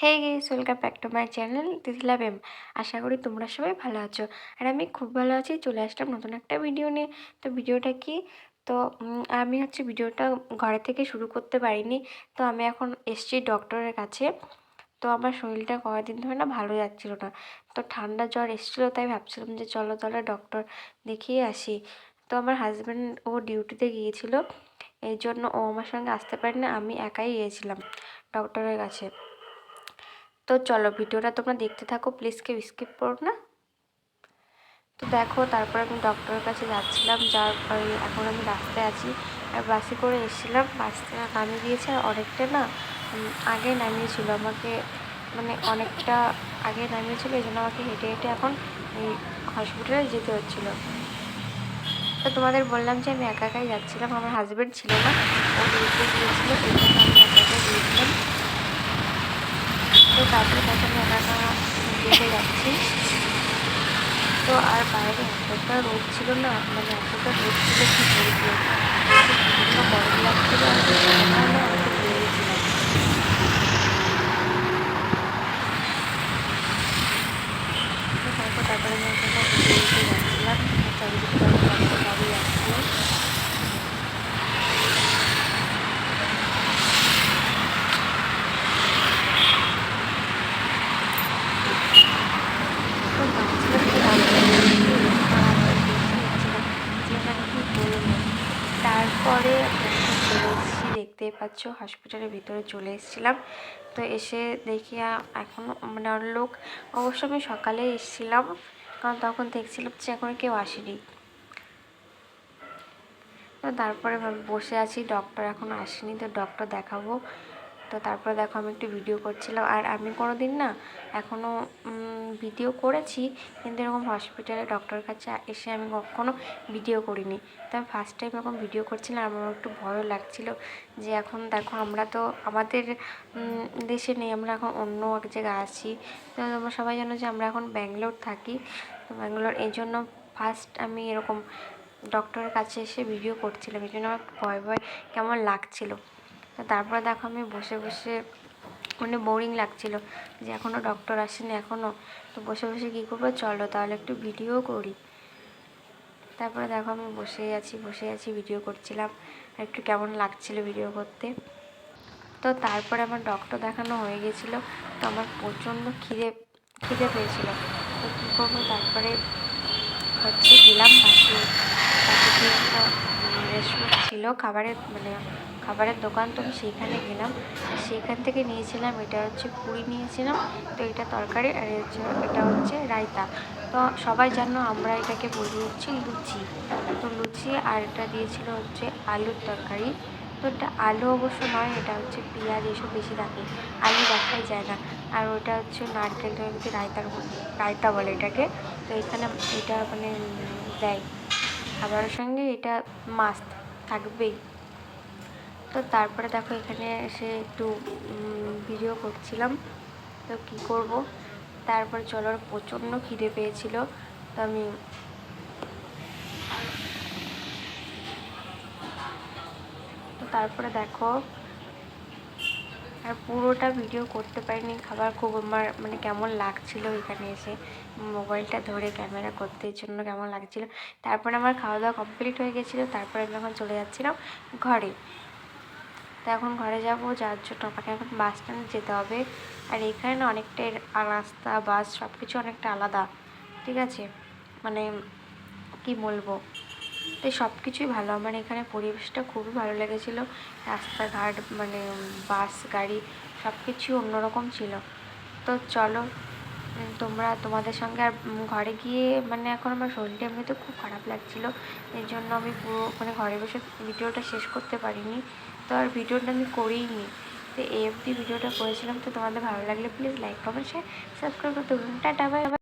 Hey guys welcome back to my channel তিথিলা এম। আশা করি তোমরা সবাই ভালো আছো। আর আমি খুব ভালো আছি, চলে আসলাম নতুন একটা ভিডিও নিয়ে। তো ভিডিওটা কি? তো আমি হচ্ছে ভিডিওটা ঘরে থেকে শুরু করতে পারিনি। তো আমি এখন এসছি ডক্টরের কাছে। তো আমার শরীরটা কয়েকদিন ধরে না ভালো যাচ্ছিল না। তো ঠান্ডা জ্বর এসেছিল, তাই ভাবছিলাম যে চলো তাহলে ডক্টর দেখিয়ে আসি। তো আমার হাজব্যান্ড ও ডিউটিতে গিয়েছিল। এই জন্য ও আমার সঙ্গে আসতে পারে না আমি একাই গিয়েছিলাম ডক্টরের কাছে। তো চলো ভিডিওটা তোমরা দেখতে থাকো প্লিজ কেউ স্কিপ করো না। তো দেখো, তারপর আমি ডক্টরের কাছে যাচ্ছিলাম যার পরে এখন আমি রাস্তায় আছি। আর বাসে করে এসেছিলাম বাস থেকে নামিয়ে দিয়েছে। আর অনেকটা না আগে নামিয়েছিল। আমাকে মানে অনেকটা আগে নামিয়েছিল, এই জন্য আমাকে হেঁটে হেঁটে এখন এই হসপিটালে যেতে হচ্ছিল। তো তোমাদের বললাম যে আমি একা একাই যাচ্ছিলাম। আমার হাজব্যান্ড ছিল না, ও ডিউটি গিয়েছিল আমি একা একাই গিয়েছিলাম। তারপরে একা একা যেতে যাচ্ছি। তো আর বাইরে এতটা রোদ ছিল না মানে এতটা রোদ ছিল কি বলব? প্রচণ্ড গরম লাগছিল আর অনেক বেরিয়েছিলাম। তারপর আমি হেঁটে যাচ্ছিলাম, চারিদিকে তারপর দাঁড়িয়ে আসছিল তো ভাবছিলাম যে কি বলব তারপরে চলে এসেছি দেখতে পাচ্ছ হসপিটালের ভিতরে চলে এসেছিলাম। তো এসে দেখি এখন মানে লোক অবশ্য আমি সকালে এসেছিলাম, কারণ তখন দেখছিলাম যে এখন কেউ আসেনি। তো তারপরে বসে আছি ডক্টর এখনও আসেনি, তো ডক্টর দেখাবো। তো তারপরে দেখো আমি একটু ভিডিও করছিলাম, আর আমি কোনো দিন না এখনও ভিডিও করেছি, কিন্তু এরকম হসপিটালে ডক্টরের কাছে এসে আমি কখনও ভিডিও করিনি। তো আমি ফার্স্ট টাইম এরকম ভিডিও করছিলাম, আমার একটু ভয়ও লাগছিল যে এখন দেখো আমরা তো আমাদের দেশে নেই, আমরা এখন অন্য এক জায়গায় আছি। তো তোমরা সবাই জানো যে আমরা এখন ব্যাঙ্গালোর থাকি। তো ব্যাঙ্গালোর এই জন্য ফার্স্ট আমি এরকম ডক্টরের কাছে এসে ভিডিও করছিলাম। এই জন্য আমার ভয় ভয় কেমন লাগছিল। তো তারপরে দেখো আমি বসে বসে মানে বোরিং লাগছিল যে এখনও ডক্টর আসেনি এখনও তো বসে বসে কী করব? চলো তাহলে একটু ভিডিও করি। তারপরে দেখো আমি বসেই আছি, বসে আছি ভিডিও করছিলাম। একটু কেমন লাগছিল ভিডিও করতে? তো তারপরে আমার ডক্টর দেখানো হয়ে গেছিল। তো আমার প্রচণ্ড খিদে খিদে পেয়েছিল। তো কী করব? তারপরে হচ্ছে গেলাম পাশে পাশে রেস্টুরেন্ট ছিল, খাবারের মানে খাবারের দোকান তো আমি সেইখানে গেলাম। সেইখান থেকে নিয়েছিলাম এটা হচ্ছে পুরি নিয়েছিলাম তো এটা তরকারি আর হচ্ছে এটা হচ্ছে রায়তা। তো সবাই জানো আমরা এটাকে বলি হচ্ছে লুচি। তো লুচি আর এটা দিয়েছিল হচ্ছে আলুর তরকারি। তো এটা আলু অবশ্য নয় এটা হচ্ছে পেঁয়াজ এসব বেশি থাকে। আলু দেখাই যায় না। আর ওটা হচ্ছে নারকেল তৈরি রায়তার রায়তা বলে এটাকে। তো এখানে এটা মানে দেয়। খাবারের সঙ্গে এটা মাস্ট থাকবেই। তো তারপরে দেখো এখানে এসে একটু ভিডিও করছিলাম। তো কী করব? তারপর চলার প্রচণ্ড খিদে পেয়েছিল। তো আমি তো তারপরে দেখো, আর পুরোটা ভিডিও করতে পারিনি। খাবার খুব আমার মানে কেমন লাগছিল এখানে এসে। মোবাইলটা ধরে ক্যামেরা করতে জন্য কেমন লাগছিল। তারপরে আমার খাওয়া দাওয়া কমপ্লিট হয়ে গেছিল। তারপরে আমি এখন চলে যাচ্ছিলাম ঘরে। তো এখন ঘরে যাব, যার জন্য আমাকে এখন বাস স্ট্যান্ডে যেতে হবে। আর এখানে না অনেকটাই রাস্তা বাস সব কিছু অনেকটা আলাদা, ঠিক আছে? মানে কি বলব? তো সব কিছুই ভালো। আমার এখানে পরিবেশটা খুবই ভালো লেগেছিলো। রাস্তাঘাট মানে বাস গাড়ি সব কিছুই অন্যরকম ছিল। তো চলো তোমরা তোমাদের সঙ্গে আর ঘরে গিয়ে মানে এখন আমার শরীরটা এমনিতে খুব খারাপ লাগছিল। এর জন্য আমি পুরো মানে ঘরে বসে ভিডিওটা শেষ করতে পারিনি। তো আর ভিডিওটা আমি করিনি তো এই অবধি ভিডিওটা করেছিলাম। তো তোমাদের ভালো লাগলে please like comment share subscribe করতে। Tata bye